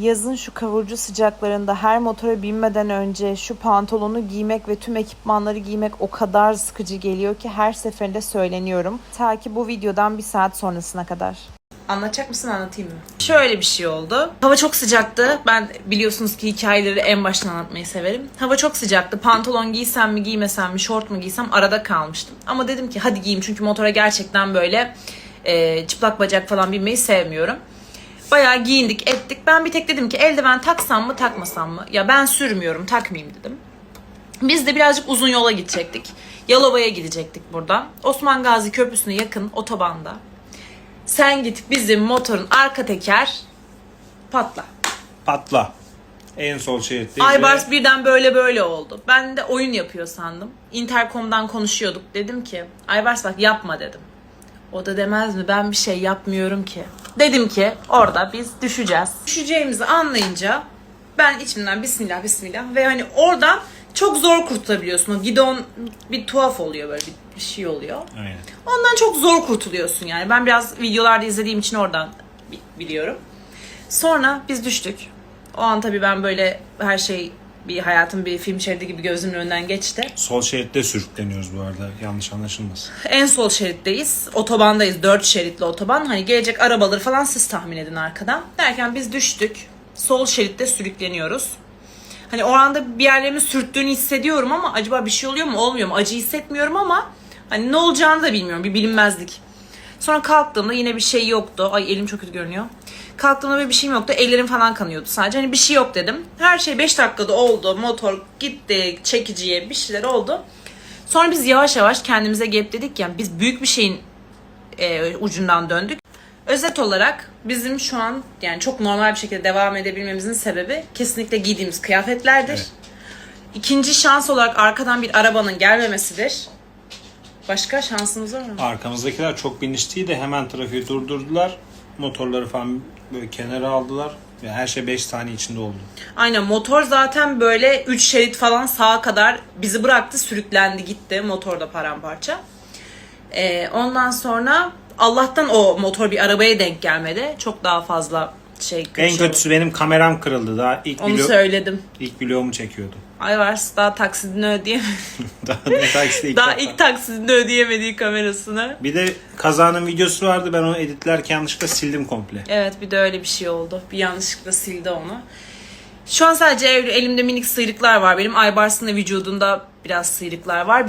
Yazın şu kavurucu sıcaklarında her motora binmeden önce şu pantolonu giymek ve tüm ekipmanları giymek o kadar sıkıcı geliyor ki her seferinde söyleniyorum. Ta ki bu videodan bir saat sonrasına kadar. Anlatacak mısın anlatayım mı? Şöyle bir şey oldu. Hava çok sıcaktı. Ben biliyorsunuz ki hikayeleri en baştan anlatmayı severim. Hava çok sıcaktı. Pantolon giysem mi giymesem mi şort mu giysem arada kalmıştım. Ama dedim ki hadi giyeyim çünkü motora gerçekten böyle e, çıplak bacak falan binmeyi sevmiyorum. Bayağı giyindik ettik. Ben bir tek dedim ki eldiven taksam mı takmasam mı? Ya ben sürmüyorum takmayayım dedim. Biz de birazcık uzun yola gidecektik. Yalova'ya gidecektik buradan. Osman Gazi Köprüsü'ne yakın otobanda. Sen git bizim motorun arka teker patla. Patla. En sol şeritte. Aybars birden böyle böyle oldu. Ben de oyun yapıyor sandım. Intercom'dan konuşuyorduk. Dedim ki Aybars bak yapma dedim. O da demez mi ben bir şey yapmıyorum ki. Dedim ki orada biz düşeceğiz. Düşeceğimizi anlayınca ben içimden bismillah bismillah ve hani oradan çok zor kurtulabiliyorsun. O gidon bir tuhaf oluyor böyle bir, bir şey oluyor. Aynen. Ondan çok zor kurtuluyorsun yani. Ben biraz videolarda izlediğim için oradan bi- biliyorum. Sonra biz düştük. O an tabii ben böyle her şey bir hayatım bir film şeridi gibi gözümün önünden geçti. Sol şeritte sürükleniyoruz bu arada. Yanlış anlaşılmasın. En sol şeritteyiz. Otobandayız. Dört şeritli otoban. Hani gelecek arabaları falan siz tahmin edin arkadan. Derken biz düştük. Sol şeritte sürükleniyoruz. Hani o anda bir yerlerimi sürttüğünü hissediyorum ama acaba bir şey oluyor mu olmuyor mu? Acı hissetmiyorum ama hani ne olacağını da bilmiyorum. Bir bilinmezlik. Sonra kalktığımda yine bir şey yoktu. Ay elim çok kötü görünüyor. Kalktığımda böyle bir şeyim yoktu. Ellerim falan kanıyordu sadece. Hani bir şey yok dedim. Her şey 5 dakikada oldu. Motor gitti çekiciye bir şeyler oldu. Sonra biz yavaş yavaş kendimize gelip dedik ya biz büyük bir şeyin e, ucundan döndük. Özet olarak bizim şu an yani çok normal bir şekilde devam edebilmemizin sebebi kesinlikle giydiğimiz kıyafetlerdir. Evet. İkinci şans olarak arkadan bir arabanın gelmemesidir. Başka şansımız var mı? Arkamızdakiler çok bilinçliydi. Hemen trafiği durdurdular. Motorları falan böyle kenara aldılar. Ve her şey 5 saniye içinde oldu. Aynen motor zaten böyle 3 şerit falan sağa kadar bizi bıraktı sürüklendi gitti motor da paramparça. Ee, ondan sonra Allah'tan o motor bir arabaya denk gelmedi. Çok daha fazla şey kötü En kötüsü benim kameram kırıldı. Daha ilk, Onu vlog, söyledim. ilk vlogumu çekiyordum. Ayvars daha taksidini ödeyemedi. Daha ne ilk daha ilk taksidini ödeyemediği kamerasını. Bir de kazanın videosu vardı. Ben onu editlerken yanlışlıkla sildim komple. Evet bir de öyle bir şey oldu. Bir yanlışlıkla sildi onu. Şu an sadece elimde minik sıyrıklar var benim. Aybars'ın da vücudunda biraz sıyrıklar var.